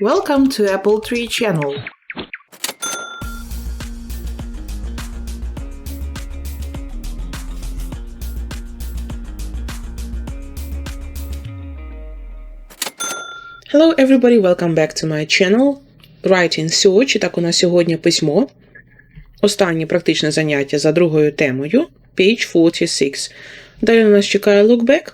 Welcome to Apple Tree channel. Hello everybody, welcome back to my channel. Writing Search. Так у нас сьогодні письмо. Останнє практичне заняття за другою темою. Page 46. Далі у нас чекає lookback.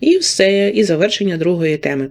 І все, і завершення другої теми.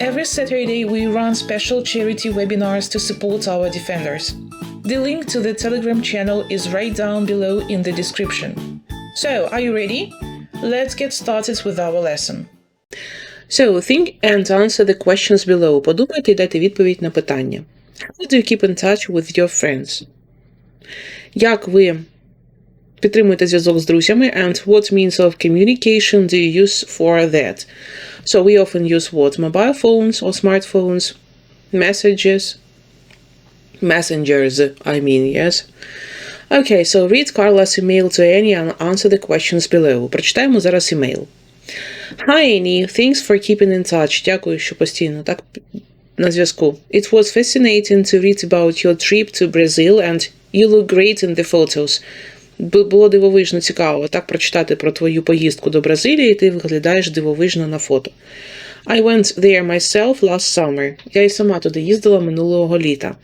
Every Saturday, we run special charity webinars to support our defenders. The link to the Telegram channel is right down below in the description. So, are you ready? Let's get started with our lesson. So, think and answer the questions below. Подумайте і дайте відповідь на питання. How do you keep in touch with your friends? Як ви підтримуєте зв'язок з друзями? And what means of communication do you use for that? So we often use what? Mobile phones or smartphones, messages, messengers, I mean, yes. Okay, so read Carla's email to Annie and answer the questions below. Прочитаємо зараз email. Hi, Annie. Thanks for keeping in touch. Дякую, що постійно так на зв'язку. It was fascinating to read about your trip to Brazil and you look great in the photos. Бу- Було дивовижно цікаво так прочитати про твою поїздку до Бразилії, ти виглядаєш дивовижно на фото. I went there myself last summer. Я і сама туди їздила минулого літа.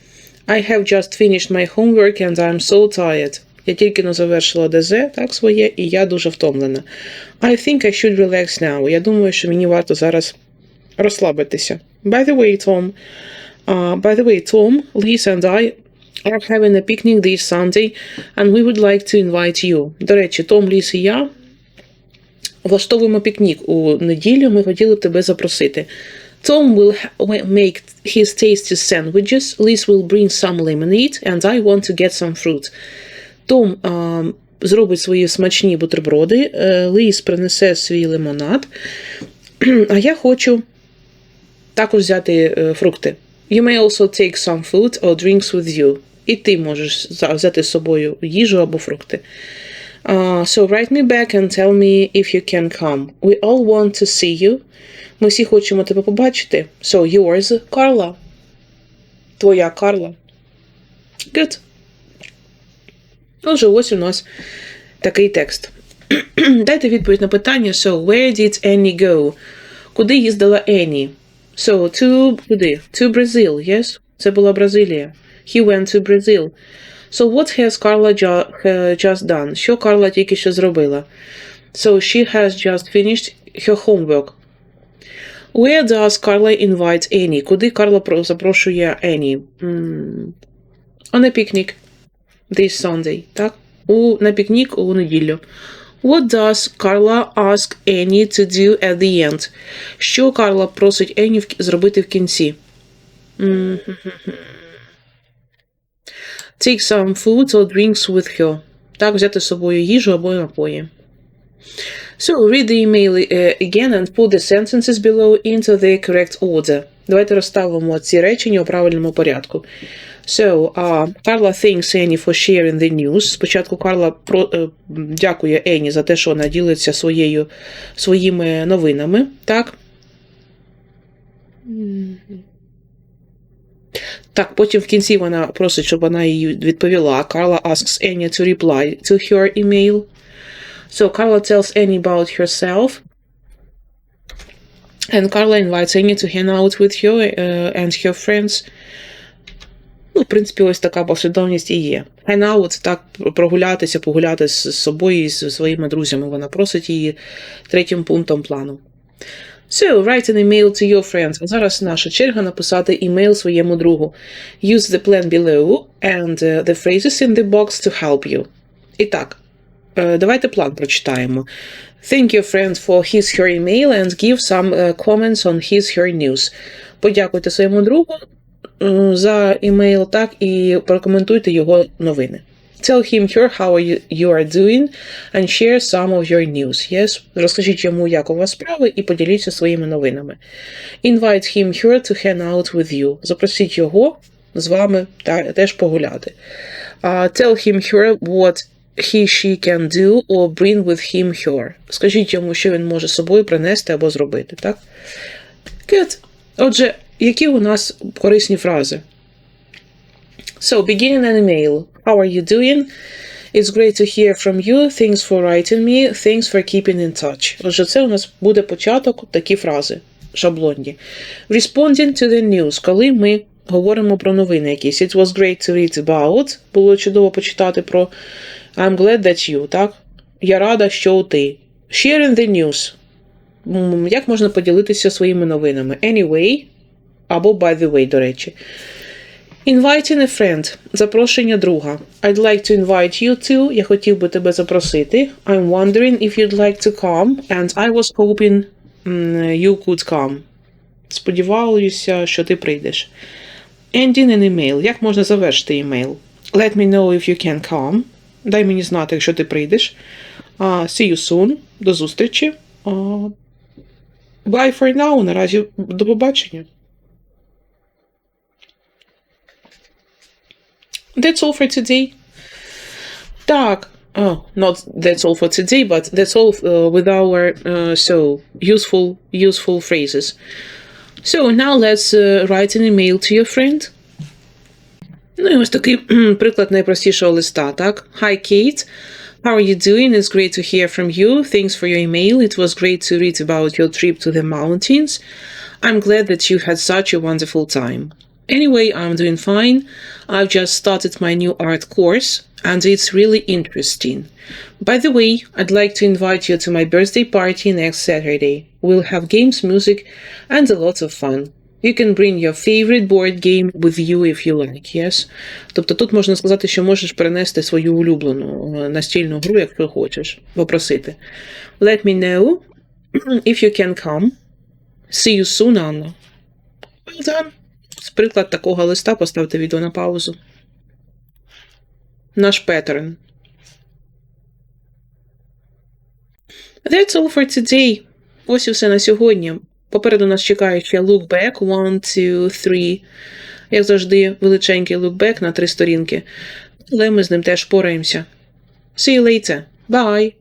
I have just finished my homework and I'm so tired. Я тільки но завершила ДЗ, так, своє, і я дуже втомлена. I think I should relax now. Я думаю, що мені варто зараз розслабитися. By the way, Tom, uh, by the way, Tom, Lisa and I are having a picnic this Sunday, and we would like to invite you. До речі, Том, Ліс і я влаштовуємо пікнік у неділю. Ми хотіли б тебе запросити. Tom will make his tasty sandwiches. Liz will bring some lemonade, and I want to get some fruit. Том а, зробить свої смачні бутерброди, е, Ліз принесе свій лимонад, а я хочу також взяти е, фрукти. You may also take some food or drinks with you. І ти можеш взяти з собою їжу або фрукти. Uh, so write me back and tell me if you can come. We all want to see you. Ми всі хочемо тебе побачити. So yours, Carla. Твоя Карла. Good. Отже, ось у нас такий текст. Дайте відповідь на питання. So, where did Annie go? Куди їздила Annie? So, to куди? To Brazil, yes? Це була Бразилія. He went to Brazil. So, what has Carla just done? Що Карла тільки що зробила? So, she has just finished her homework. Where does Carla invite Annie? Куди Карла запрошує Annie? On a picnic this Sunday, так? У, на пікнік у неділю. What does Carla ask Annie to do at the end? Що Карла просить в- зробити в кінці? Take some food or drinks with her. Так, взяти з собою їжу або напої. So, read the email uh, again and put the sentences below into the correct order. Давайте розставимо ці речення у правильному порядку. So, uh, Carla thanks Annie for sharing the news. Спочатку Карла про, е, дякує Енні за те, що вона ділиться своєю, своїми новинами. Так? Так, потім в кінці вона просить, щоб вона їй відповіла. Carla asks Annie to reply to her email. So Carla tells Annie about herself. And Carla invites Annie to hang out with her uh, and her friends. Ну, в принципі, ось така послідовність і є. Hang out, так, прогулятися, погуляти з собою і з своїми друзями. Вона просить її третім пунктом плану. So, write an email to your friends. Зараз наша черга написати імейл своєму другу. Use the plan below and uh, the phrases in the box to help you. І так, Е, Давайте план прочитаємо. Thank your friend for his her email and give some е, comments on his her news. Подякуйте своєму другу е, за імейл, так, і прокоментуйте його новини. Tell him her how you, are doing and share some of your news. Yes? Розкажіть йому, як у вас справи, і поділіться своїми новинами. Invite him her to hang out with you. Запросіть його з вами та, теж погуляти. Uh, tell him her what he she can do or bring with him her. Скажіть йому, що він може з собою принести або зробити, так? Good. Отже, які у нас корисні фрази? So, beginning an email. How are you doing? It's great to hear from you. Thanks for writing me. Thanks for keeping in touch. Отже, це у нас буде початок, такі фрази шаблонні. Responding to the news. Коли ми говоримо про новини якісь. It was great to read about. Було чудово почитати про I'm glad that you, так? Я рада, що ти. Sharing the news. Як можна поділитися своїми новинами? Anyway, або by the way, до речі. Inviting a friend. Запрошення друга. I'd like to invite you to. Я хотів би тебе запросити. I'm wondering if you'd like to come. And I was hoping you could come. Сподіваюся, що ти прийдеш. Ending an email. Як можна завершити email? Let me know if you can come. Дай мені знати, якщо ти прийдеш. Uh, see you soon. До зустрічі. Uh, bye for now. Наразі до побачення. That's all for today. Так. Oh, not that's all for today, but that's all uh, with our uh, so useful useful phrases. So now let's uh, write an email to your friend. Ну і ось такий кхм, приклад найпростішого листа, так? Hi, Kate. How are you doing? It's great to hear from you. Thanks for your email. It was great to read about your trip to the mountains. I'm glad that you had such a wonderful time. Anyway, I'm doing fine. I've just started my new art course, and it's really interesting. By the way, I'd like to invite you to my birthday party next Saturday. We'll have games, music, and a lot of fun. You can bring your favorite board game with you if you like, yes? Тобто тут можна сказати, що можеш перенести свою улюблену е, настільну гру, якщо хочеш, попросити. Let me know if you can come. See you soon, Anna. Well done. Приклад такого листа поставте відео на паузу. Наш петерн. That's all for today. Ось і все на сьогодні. Попереду нас чекає ще look back, one, two, three. Як завжди, величенький look на три сторінки. Але ми з ним теж пораємося. See you later. Bye!